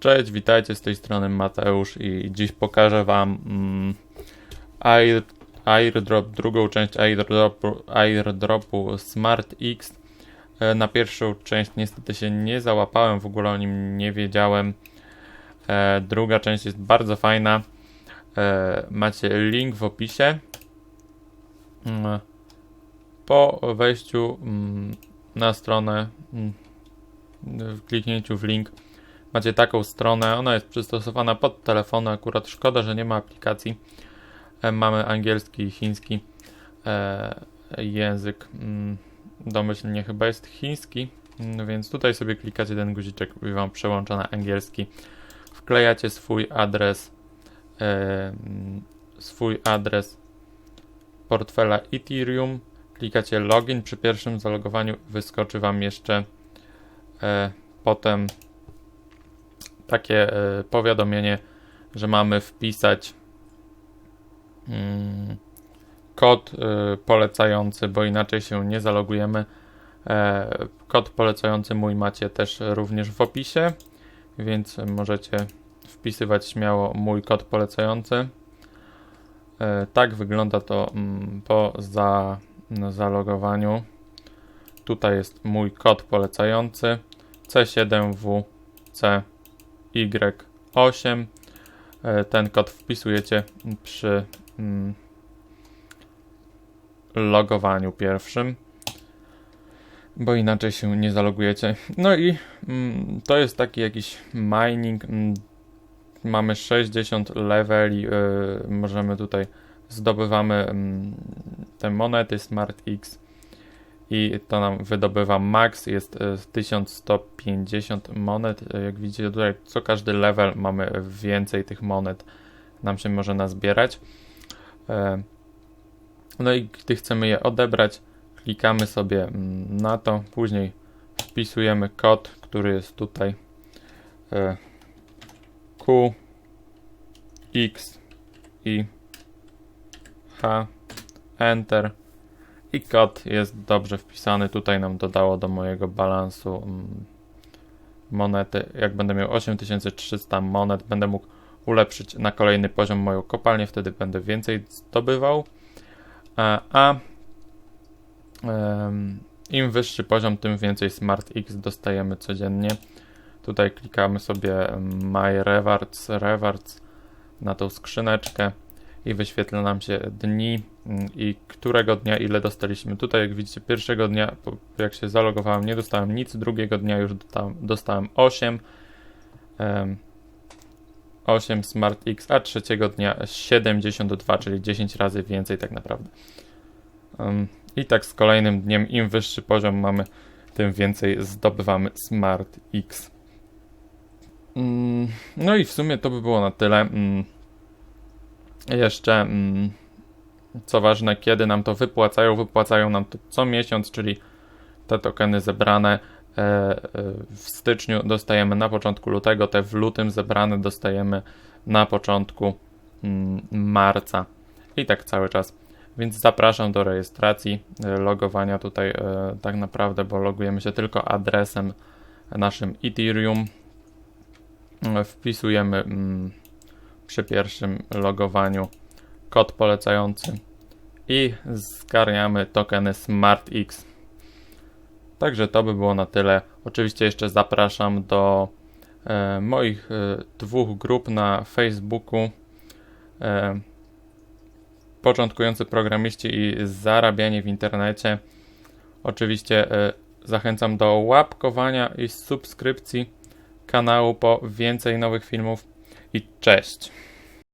Cześć, witajcie z tej strony Mateusz i dziś pokażę Wam mm, air, airdrop, drugą część airdropu, airdropu X. E, na pierwszą część niestety się nie załapałem, w ogóle o nim nie wiedziałem. E, druga część jest bardzo fajna. E, macie link w opisie. Mm, po wejściu mm, na stronę, mm, w kliknięciu w link macie taką stronę. Ona jest przystosowana pod telefony. Akurat szkoda, że nie ma aplikacji. E, mamy angielski i chiński e, język. Mm, domyślnie chyba jest chiński, mm, więc tutaj sobie klikacie ten guziczek i wam przełącza na angielski. Wklejacie swój adres, e, mm, swój adres portfela Ethereum. Klikacie login. Przy pierwszym zalogowaniu wyskoczy wam jeszcze potem takie e, powiadomienie, że mamy wpisać mm, kod e, polecający, bo inaczej się nie zalogujemy. E, kod polecający mój macie też również w opisie, więc możecie wpisywać śmiało mój kod polecający. Tak wygląda to mm, po za, zalogowaniu. Tutaj jest mój kod polecający C7WC Y8. E, ten kod wpisujecie przy mm, logowaniu pierwszym, bo inaczej się nie zalogujecie. No i mm, to jest taki jakiś mining. Mm, mamy 60 leveli, e, możemy tutaj zdobywamy te monety Smart X i to nam wydobywa max, jest 1150 e, monet. E, jak widzicie tutaj, co każdy level mamy więcej tych monet nam się może nazbierać. E, no i gdy chcemy je odebrać, klikamy sobie mm, na to, później wpisujemy kod, który jest tutaj Q, X, I, H, Enter i kod jest dobrze wpisany. Tutaj nam dodało do mojego balansu mm, monety. Jak będę miał 8300 monet, będę mógł ulepszyć na kolejny poziom moją kopalnię, wtedy będę więcej zdobywał. A, a um, im wyższy poziom, tym więcej Smart X dostajemy codziennie. Tutaj klikamy sobie My Rewards, Rewards na tą skrzyneczkę i wyświetla nam się dni mm, i którego dnia ile dostaliśmy. Tutaj jak widzicie pierwszego dnia jak się zalogowałem nie dostałem nic, drugiego dnia już dostałem, dostałem 8 um, 8 Smart X, a trzeciego dnia 72, czyli 10 razy więcej tak naprawdę. I tak z kolejnym dniem, im wyższy poziom mamy, tym więcej zdobywamy Smart X. Um, no i w sumie to by było na tyle. Um, jeszcze, mm, co ważne, kiedy nam to wypłacają, wypłacają nam to co miesiąc, czyli te tokeny zebrane e, e, w styczniu dostajemy na początku lutego, te w lutym zebrane dostajemy na początku mm, marca i tak cały czas. Więc zapraszam do rejestracji, e, logowania tutaj tak naprawdę, bo logujemy się tylko adresem naszym Ethereum. Wpisujemy mm, przy pierwszym logowaniu kod polecający i zgarniamy tokeny SmartX. Także to by było na tyle. Oczywiście jeszcze zapraszam do e, moich e, dwóch grup na Facebooku. E, początkujący programiści i zarabianie w internecie. Oczywiście e, zachęcam do łapkowania i subskrypcji kanału po więcej nowych filmów i cześć.